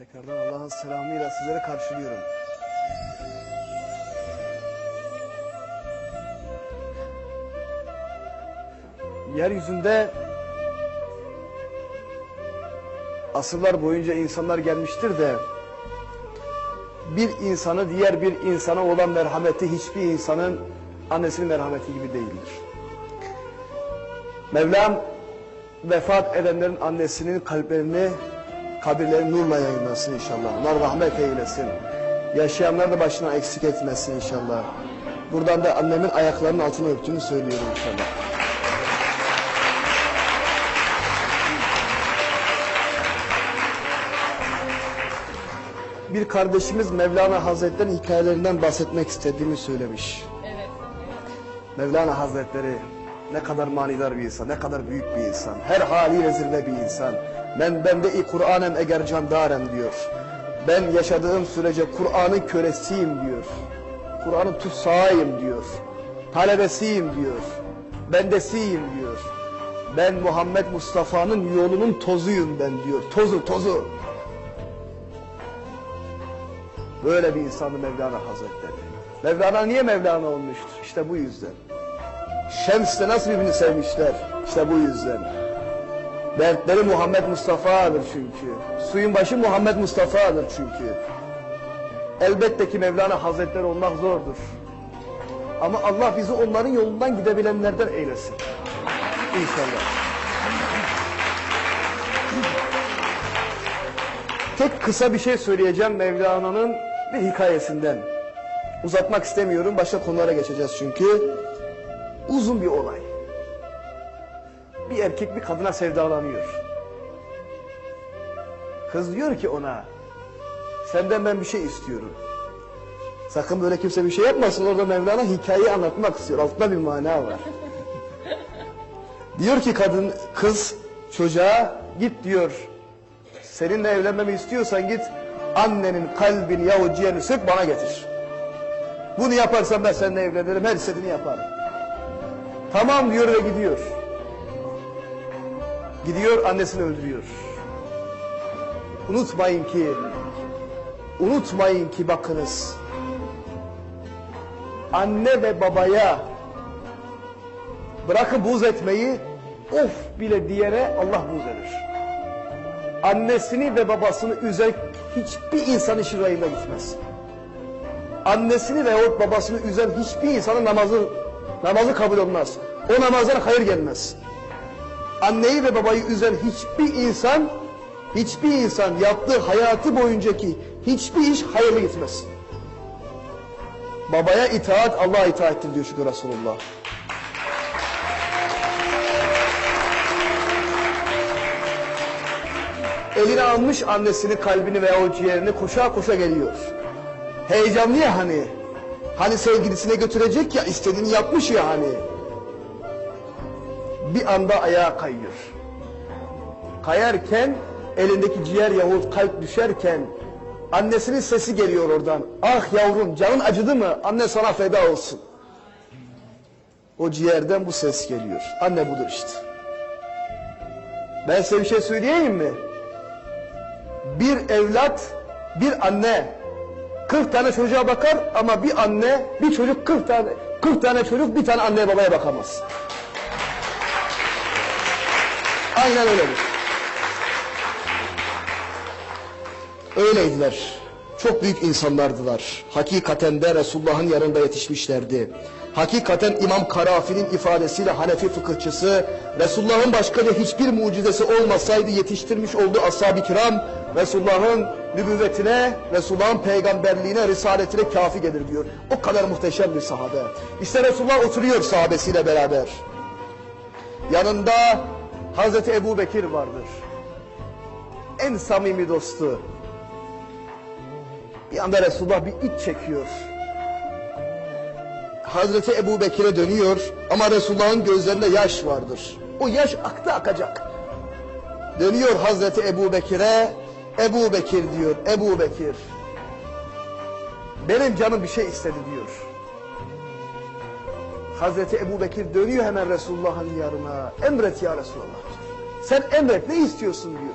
Tekrardan Allah'ın selamıyla sizlere karşılıyorum. Yeryüzünde asırlar boyunca insanlar gelmiştir de bir insanı diğer bir insana olan merhameti hiçbir insanın annesinin merhameti gibi değildir. Mevlam vefat edenlerin annesinin kalplerini, kabirlerini nurla yayınlasın inşallah. Onlar rahmet eylesin. Yaşayanlar da başına eksik etmesin inşallah. Buradan da annemin ayaklarının altına öptüğünü söylüyorum inşallah. Bir kardeşimiz Mevlana Hazretleri'nin hikayelerinden bahsetmek istediğini söylemiş. Evet. Mevlana Hazretleri ne kadar manidar bir insan, ne kadar büyük bir insan. Her haliyle zirve bir insan. Ben bende-i Kur'anem eger candarem diyor. Ben yaşadığım sürece Kur'an'ın köresiyim diyor. Kur'an'ın tutsağıyım diyor. Talebesiyim diyor. Bendesiyim diyor. Ben Muhammed Mustafa'nın yolunun tozuyum ben diyor. Tozu tozu. Böyle bir insandı Mevlana Hazretleri. Mevlana niye Mevlana olmuştur? İşte bu yüzden. Şems'le nasıl birbirini sevmişler? İşte bu yüzden. Dertleri Muhammed Mustafa'dır çünkü. Suyun başı Muhammed Mustafa'dır çünkü. Elbette ki Mevlana Hazretleri olmak zordur. Ama Allah bizi onların yolundan gidebilenlerden eylesin. İnşallah. Tek kısa bir şey söyleyeceğim Mevlana'nın bir hikayesinden. Uzatmak istemiyorum. Başka konulara geçeceğiz çünkü. Uzun bir olay. Bir erkek bir kadına sevdalanıyor. Kız diyor ki ona, senden ben bir şey istiyorum. Sakın böyle kimse bir şey yapmasın. Orada Mevlana hikayeyi anlatmak istiyor. Altında bir mana var. diyor ki kadın, kız çocuğa git diyor. Seninle evlenmemi istiyorsan git annenin kalbini yahu ciğerini sök bana getir. Bunu yaparsan ben seninle evlenirim her istediğini yaparım. Tamam diyor ve gidiyor. Gidiyor annesini öldürüyor. Unutmayın ki unutmayın ki bakınız anne ve babaya bırakın buz etmeyi of bile diyene Allah buz eder. Annesini ve babasını üzen hiçbir insan işi rayına gitmez. Annesini veyahut babasını üzen hiçbir insanın namazı namazı kabul olmaz. O namazdan hayır gelmez. Anneyi ve babayı üzen hiçbir insan hiçbir insan yaptığı hayatı boyuncaki hiçbir iş hayırlı gitmez. Babaya itaat Allah'a itaattir diyor çünkü Resulullah. Eline almış annesini, kalbini veya o ciğerini koşa koşa geliyor. Heyecanlı ya hani. Hani sevgilisine götürecek ya istediğini yapmış ya hani. Bir anda ayağa kayıyor. Kayarken elindeki ciğer yahut kalp düşerken annesinin sesi geliyor oradan. Ah yavrum canın acıdı mı? Anne sana feda olsun. O ciğerden bu ses geliyor. Anne budur işte. Ben size bir şey söyleyeyim mi? Bir evlat, bir anne 40 tane çocuğa bakar ama bir anne, bir çocuk 40 tane 40 tane çocuk bir tane anneye babaya bakamaz. Aynen öyledir. Öyleydiler. Çok büyük insanlardılar. Hakikaten de Resulullah'ın yanında yetişmişlerdi. Hakikaten İmam Karafi'nin ifadesiyle Hanefi fıkıhçısı, Resulullah'ın başka da hiçbir mucizesi olmasaydı yetiştirmiş olduğu ashab-ı kiram, Resulullah'ın nübüvvetine, Resulullah'ın peygamberliğine, risaletine kafi gelir diyor. O kadar muhteşem bir sahabe. İşte Resulullah oturuyor sahabesiyle beraber. Yanında Hazreti Ebu Bekir vardır. En samimi dostu. Bir anda Resulullah bir iç çekiyor. Hazreti Ebu Bekir'e dönüyor ama Resulullah'ın gözlerinde yaş vardır. O yaş aktı akacak. Dönüyor Hazreti Ebu Bekir'e, Ebu Bekir diyor, Ebu Bekir. Benim canım bir şey istedi diyor. Hazreti Ebu Bekir dönüyor hemen Resulullah'ın yanına. Emret ya Resulullah. Sen emret ne istiyorsun diyor.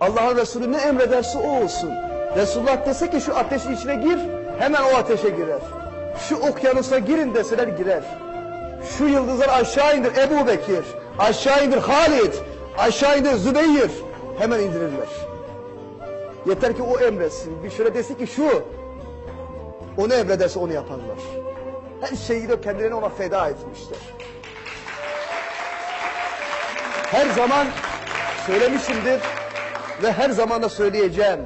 Allah'ın Resulü ne emrederse o olsun. Resulullah dese ki şu ateşin içine gir, hemen o ateşe girer. Şu okyanusa girin deseler girer. Şu yıldızlar aşağı indir Ebu Bekir, aşağı indir Halid, aşağı indir Zübeyir. Hemen indirirler. Yeter ki o emretsin. Bir şöyle desin ki şu, o ne emrederse onu yaparlar. Her şeyi de kendilerini ona feda etmişler. Her zaman söylemişimdir ve her zaman da söyleyeceğim.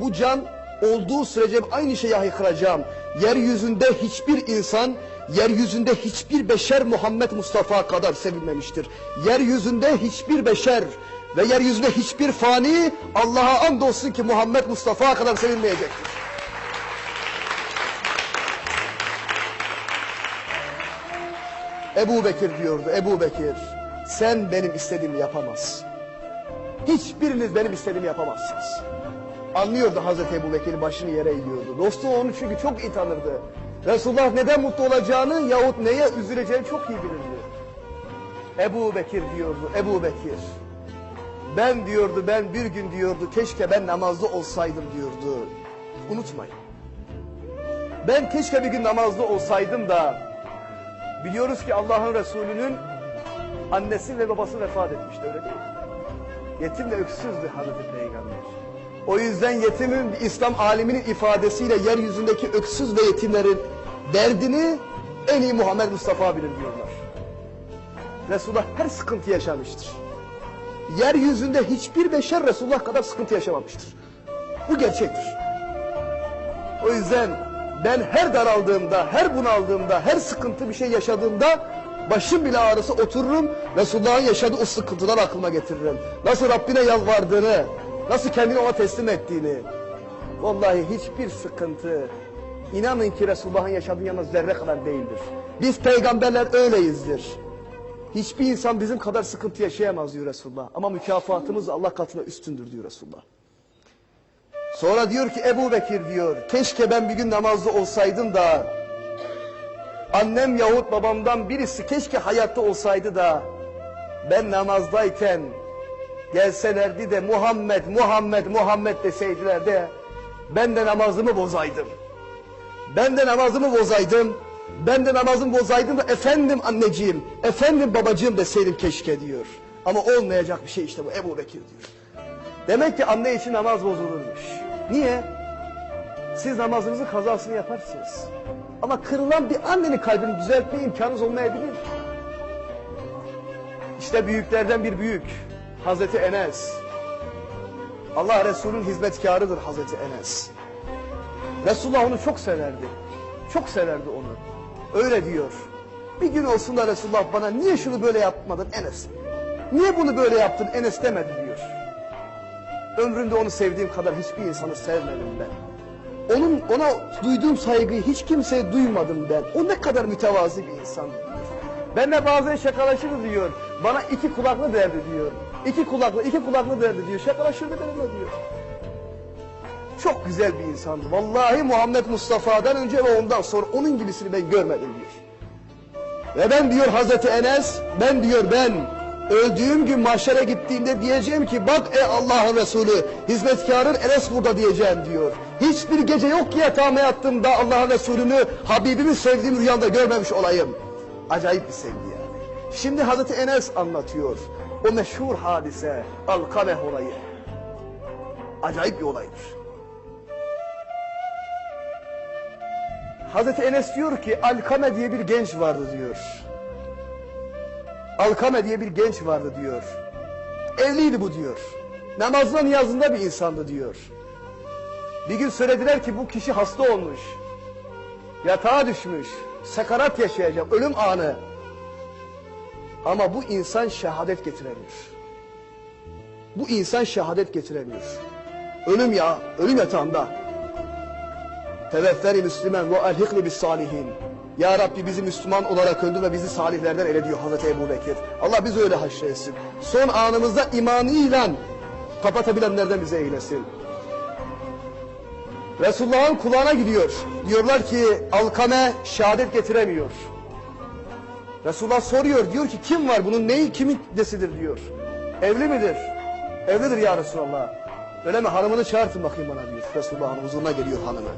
Bu can olduğu sürece aynı şeyi haykıracağım. Yeryüzünde hiçbir insan, yeryüzünde hiçbir beşer Muhammed Mustafa kadar sevilmemiştir. Yeryüzünde hiçbir beşer ve yeryüzünde hiçbir fani Allah'a andolsun ki Muhammed Mustafa kadar sevilmeyecektir. Ebu Bekir diyordu, Ebu Bekir sen benim istediğimi yapamazsın. Hiçbiriniz benim istediğimi yapamazsınız. Anlıyordu Hazreti Ebu Bekir başını yere eğiyordu. Dostu onu çünkü çok iyi tanırdı. Resulullah neden mutlu olacağını yahut neye üzüleceğini çok iyi bilirdi. Ebu Bekir diyordu, Ebu Bekir. Ben diyordu, ben bir gün diyordu, keşke ben namazlı olsaydım diyordu. Unutmayın. Ben keşke bir gün namazlı olsaydım da biliyoruz ki Allah'ın Resulü'nün annesi ve babası vefat etmişti öyle değil mi? Yetim ve öksüzdü Hazreti Peygamber. O yüzden yetimin İslam aliminin ifadesiyle yeryüzündeki öksüz ve yetimlerin derdini en iyi Muhammed Mustafa bilir diyorlar. Resulullah her sıkıntı yaşamıştır. Yeryüzünde hiçbir beşer Resulullah kadar sıkıntı yaşamamıştır. Bu gerçektir. O yüzden ben her daraldığımda, her bunaldığımda, her sıkıntı bir şey yaşadığımda başım bile ağrısı otururum. Resulullah'ın yaşadığı o sıkıntılar aklıma getiririm. Nasıl Rabbine yalvardığını, nasıl kendini ona teslim ettiğini. Vallahi hiçbir sıkıntı inanın ki Resulullah'ın yaşadığı yanına zerre kadar değildir. Biz peygamberler öyleyizdir. Hiçbir insan bizim kadar sıkıntı yaşayamaz diyor Resulullah. Ama mükafatımız Allah katına üstündür diyor Resulullah. Sonra diyor ki Ebu Bekir diyor, keşke ben bir gün namazlı olsaydım da annem yahut babamdan birisi keşke hayatta olsaydı da ben namazdayken gelselerdi de Muhammed, Muhammed, Muhammed deseydiler de ben de namazımı bozaydım. Ben de namazımı bozaydım. Ben de namazımı bozaydım da efendim anneciğim, efendim babacığım deseydim keşke diyor. Ama olmayacak bir şey işte bu Ebu Bekir diyor. Demek ki anne için namaz bozulurmuş. Niye? Siz namazınızın kazasını yaparsınız. Ama kırılan bir annenin kalbini düzeltme imkanınız olmayabilir. İşte büyüklerden bir büyük. Hazreti Enes. Allah Resulü'nün hizmetkarıdır Hazreti Enes. Resulullah onu çok severdi. Çok severdi onu. Öyle diyor. Bir gün olsun da Resulullah bana niye şunu böyle yapmadın Enes? Niye bunu böyle yaptın Enes demedi. Ömrümde onu sevdiğim kadar hiçbir insanı sevmedim ben. Onun ona duyduğum saygıyı hiç kimseye duymadım ben. O ne kadar mütevazi bir insan. Benle bazen şakalaşırdı diyor. Bana iki kulaklı derdi diyor. İki kulaklı, iki kulaklı derdi diyor. Şakalaşırdı benimle diyor. Çok güzel bir insandı. Vallahi Muhammed Mustafa'dan önce ve ondan sonra onun gibisini ben görmedim diyor. Ve ben diyor Hazreti Enes, ben diyor ben öldüğüm gün mahşere gittiğimde diyeceğim ki bak ey Allah'ın Resulü hizmetkarın Enes burada diyeceğim diyor. Hiçbir gece yok ki yatağıma yattığımda Allah'ın Resulünü Habibimi sevdiğim rüyamda görmemiş olayım. Acayip bir sevgi yani. Şimdi Hazreti Enes anlatıyor. O meşhur hadise Alkameh olayı. Acayip bir olaydır. Hazreti Enes diyor ki Alkame diye bir genç vardı diyor. Alkame diye bir genç vardı diyor. Evliydi bu diyor. Namazında niyazında bir insandı diyor. Bir gün söylediler ki bu kişi hasta olmuş. Yatağa düşmüş. Sakarat yaşayacak. Ölüm anı. Ama bu insan şehadet getiremiyor. Bu insan şehadet getiremiyor. Ölüm ya, ölüm yatağında. Tevefferi Müslüman ve elhikni bis salihin. Ya Rabbi bizi Müslüman olarak öldür ve bizi salihlerden ele diyor Hazreti Ebu Bekir. Allah bizi öyle haşretsin. Son anımızda imanıyla kapatabilenlerden bize eylesin. Resulullah'ın kulağına gidiyor. Diyorlar ki Alkame şehadet getiremiyor. Resulullah soruyor. Diyor ki kim var bunun neyi kimin desidir diyor. Evli midir? Evdedir ya Resulallah. Öyle mi? Hanımını çağırtın bakayım bana diyor. Resulullah'ın huzuruna geliyor hanımı.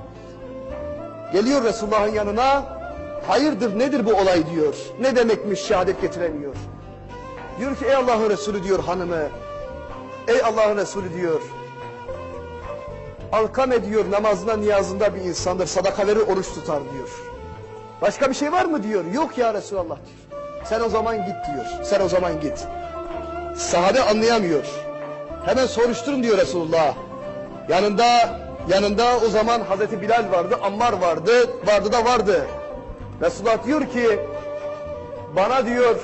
Geliyor Resulullah'ın yanına. Hayırdır nedir bu olay diyor. Ne demekmiş şehadet getiremiyor. Diyor ki ey Allah'ın Resulü diyor hanımı. Ey Allah'ın Resulü diyor. Alkame diyor namazına niyazında bir insandır. Sadaka verir oruç tutar diyor. Başka bir şey var mı diyor. Yok ya Resulallah diyor. Sen o zaman git diyor. Sen o zaman git. Sahabe anlayamıyor. Hemen soruşturun diyor Resulullah. Yanında yanında o zaman Hazreti Bilal vardı, Ammar vardı, vardı da vardı. Resulullah diyor ki bana diyor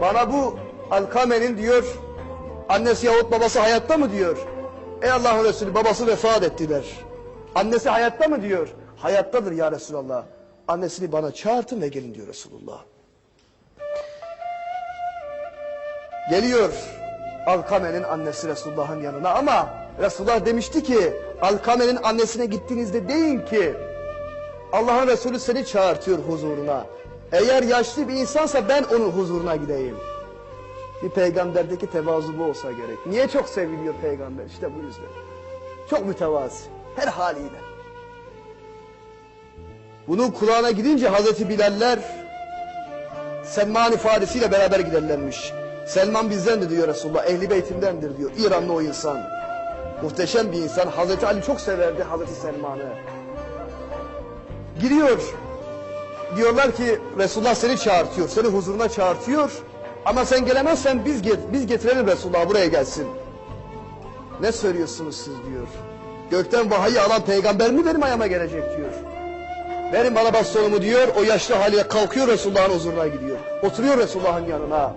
bana bu Alkame'nin diyor annesi yahut babası hayatta mı diyor. Ey Allah'ın Resulü babası vefat ettiler. Annesi hayatta mı diyor. Hayattadır ya Resulallah. Annesini bana çağırtın ve gelin diyor Resulullah. Geliyor Alkame'nin annesi Resulullah'ın yanına ama Resulullah demişti ki Alkame'nin annesine gittiğinizde deyin ki Allah'ın Resulü seni çağırtıyor huzuruna. Eğer yaşlı bir insansa ben onun huzuruna gideyim. Bir peygamberdeki tevazu bu olsa gerek. Niye çok seviliyor peygamber? İşte bu yüzden. Çok mütevazi. Her haliyle. Bunun kulağına gidince Hazreti Bilaller Selman-ı Farisi ile beraber giderlermiş. Selman bizdendir diyor Resulullah. Ehli beytimdendir diyor. İranlı o insan. Muhteşem bir insan. Hazreti Ali çok severdi Hazreti Selman'ı. Giriyor. Diyorlar ki Resulullah seni çağırtıyor. Seni huzuruna çağırtıyor. Ama sen gelemezsen biz get biz getirelim Resulullah buraya gelsin. Ne söylüyorsunuz siz diyor. Gökten vahyi alan peygamber mi benim ayağıma gelecek diyor. Verin bana bastonumu diyor. O yaşlı haliyle kalkıyor Resulullah'ın huzuruna gidiyor. Oturuyor Resulullah'ın yanına.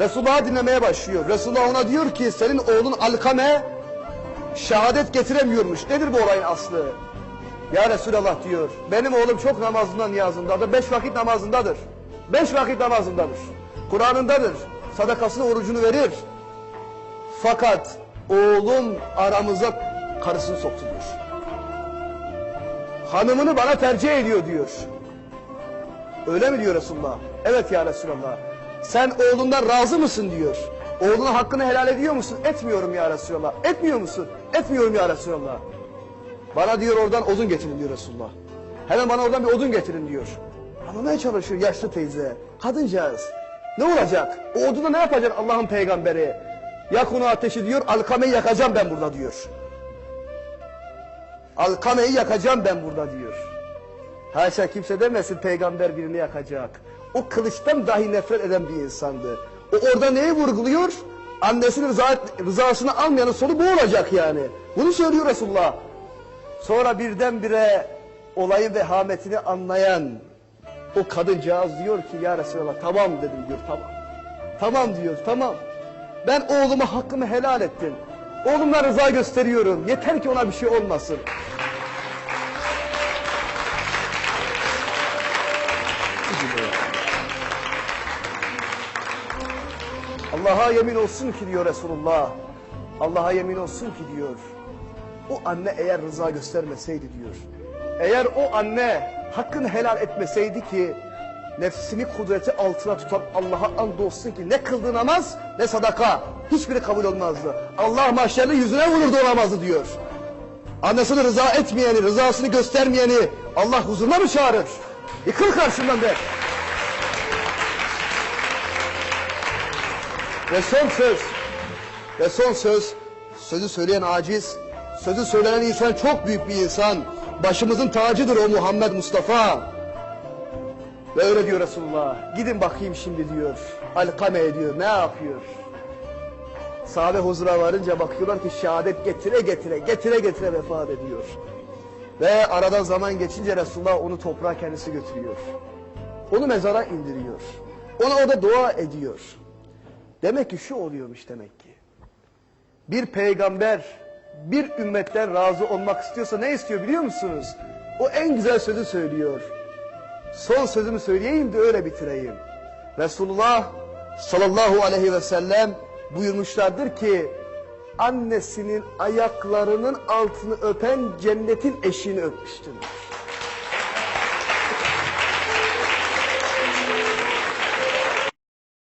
Resulullah'ı dinlemeye başlıyor. Resulullah ona diyor ki senin oğlun Alkame şehadet getiremiyormuş. Nedir bu olayın aslı? Ya Resulallah diyor. Benim oğlum çok namazından niyazındadır. Beş vakit namazındadır. Beş vakit namazındadır. Kur'an'ındadır. Sadakasını orucunu verir. Fakat oğlum aramıza karısını soktu diyor. Hanımını bana tercih ediyor diyor. Öyle mi diyor Resulullah? Evet ya Resulallah. Sen oğlundan razı mısın diyor. Oğlunun hakkını helal ediyor musun? Etmiyorum ya Resulallah. Etmiyor musun? Etmiyorum ya Resulallah. Bana diyor oradan odun getirin diyor Resulullah. Hemen bana oradan bir odun getirin diyor. Anlamaya çalışıyor yaşlı teyze. Kadıncağız. Ne olacak? O odunla ne yapacak Allah'ın peygamberi? Yak onu ateşi diyor. Alkameyi yakacağım ben burada diyor. Alkameyi yakacağım ben burada diyor. Haşa kimse demesin peygamber birini yakacak. O kılıçtan dahi nefret eden bir insandı. O orada neyi vurguluyor? Annesinin rıza, rızasını almayanın sonu bu olacak yani. Bunu söylüyor Resulullah. Sonra birdenbire olayın vehametini anlayan o kadıncağız diyor ki ya Resulallah tamam dedim diyor tamam. Tamam diyor tamam. Ben oğluma hakkımı helal ettim. Oğlumla rıza gösteriyorum. Yeter ki ona bir şey olmasın. Allah'a yemin olsun ki diyor Resulullah. Allah'a yemin olsun ki diyor. O anne eğer rıza göstermeseydi diyor. Eğer o anne hakkını helal etmeseydi ki nefsini kudreti altına tutan Allah'a andolsun ki ne kıldığı namaz ne sadaka hiçbiri kabul olmazdı. Allah mahşerde yüzüne vururdu o diyor. Annesini rıza etmeyeni, rızasını göstermeyeni Allah huzuruna mı çağırır? Yıkıl karşımdan der. Ve son söz, ve son söz, sözü söyleyen aciz, sözü söylenen insan çok büyük bir insan. Başımızın tacıdır o Muhammed Mustafa. Ve öyle diyor Resulullah. Gidin bakayım şimdi diyor. Alkame diyor. Ne yapıyor? Sahabe huzura varınca bakıyorlar ki şehadet getire getire, getire getire vefat ediyor. Ve aradan zaman geçince Resulullah onu toprağa kendisi götürüyor. Onu mezara indiriyor. Ona orada dua ediyor. Demek ki şu oluyormuş demek ki. Bir peygamber bir ümmetten razı olmak istiyorsa ne istiyor biliyor musunuz? O en güzel sözü söylüyor. Son sözümü söyleyeyim de öyle bitireyim. Resulullah sallallahu aleyhi ve sellem buyurmuşlardır ki annesinin ayaklarının altını öpen cennetin eşiğini öpmüştür.